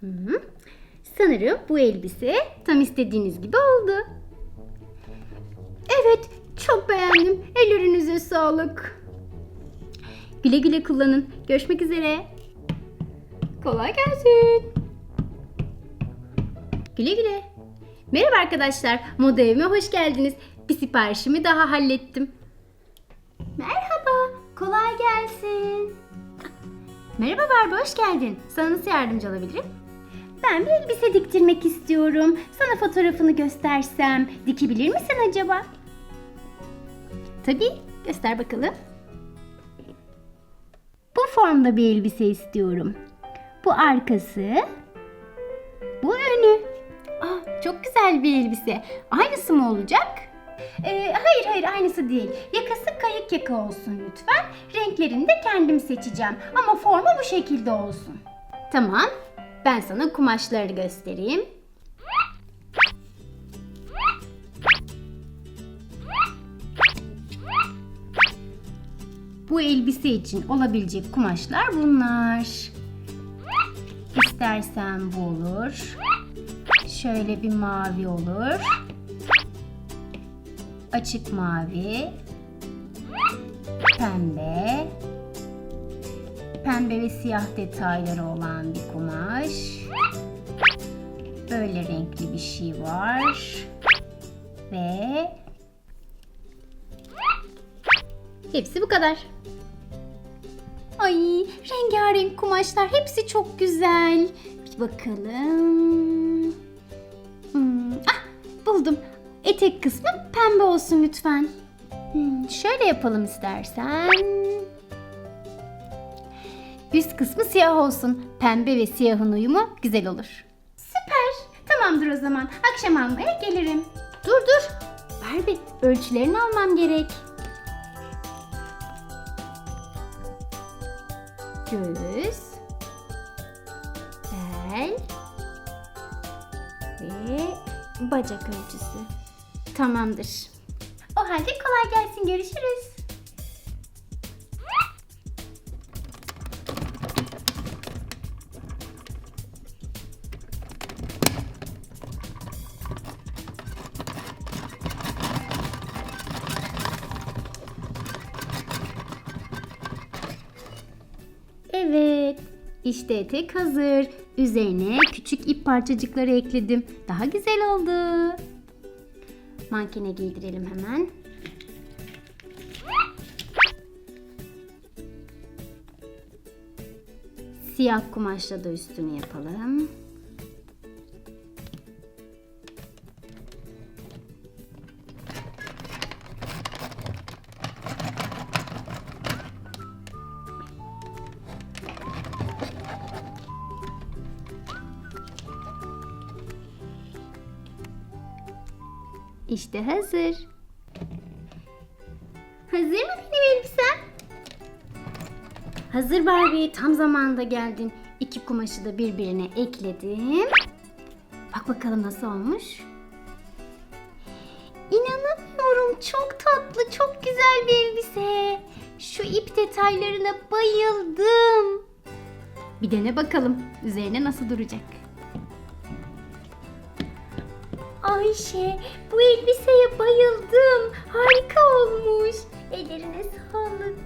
Hı. Sanırım bu elbise tam istediğiniz gibi oldu. Evet, çok beğendim. Ellerinize sağlık. Güle güle kullanın. Görüşmek üzere. Kolay gelsin. Güle güle. Merhaba arkadaşlar. Moda evime hoş geldiniz. Bir siparişimi daha hallettim. Merhaba. Kolay gelsin. Merhaba Barbie, hoş geldin. Sana nasıl yardımcı olabilirim? Ben bir elbise diktirmek istiyorum. Sana fotoğrafını göstersem dikebilir misin acaba? Tabii, göster bakalım. Bu formda bir elbise istiyorum. Bu arkası, bu önü. Aa, çok güzel bir elbise. Aynısı mı olacak? Ee, hayır hayır aynısı değil. Yakası kayık yaka olsun lütfen. Renklerini de kendim seçeceğim. Ama formu bu şekilde olsun. Tamam. Ben sana kumaşları göstereyim. Bu elbise için olabilecek kumaşlar bunlar. İstersen bu olur. Şöyle bir mavi olur. Açık mavi. Pembe. Pembe ve siyah detayları olan bir kumaş. Böyle renkli bir şey var. Ve hepsi bu kadar. Ay rengarenk kumaşlar hepsi çok güzel. Bir bakalım. Hmm, ah buldum. Etek kısmı pembe olsun lütfen. Hmm, şöyle yapalım istersen. Üst kısmı siyah olsun. Pembe ve siyahın uyumu güzel olur. Süper. Tamamdır o zaman. Akşam almaya gelirim. Dur dur. Barbie ölçülerini almam gerek. Göğüs. Bel. Ve bacak ölçüsü. Tamamdır. O halde kolay gelsin. Görüşürüz. İşte etek hazır. Üzerine küçük ip parçacıkları ekledim. Daha güzel oldu. Mankene giydirelim hemen. Siyah kumaşla da üstünü yapalım. İşte hazır. Hazır mı benim elbisem? Hazır Barbie. Tam zamanında geldin. İki kumaşı da birbirine ekledim. Bak bakalım nasıl olmuş. İnanamıyorum. Çok tatlı, çok güzel bir elbise. Şu ip detaylarına bayıldım. Bir dene bakalım. Üzerine nasıl duracak. Ayşe, bu elbiseye bayıldım. Harika olmuş. Ellerine sağlık.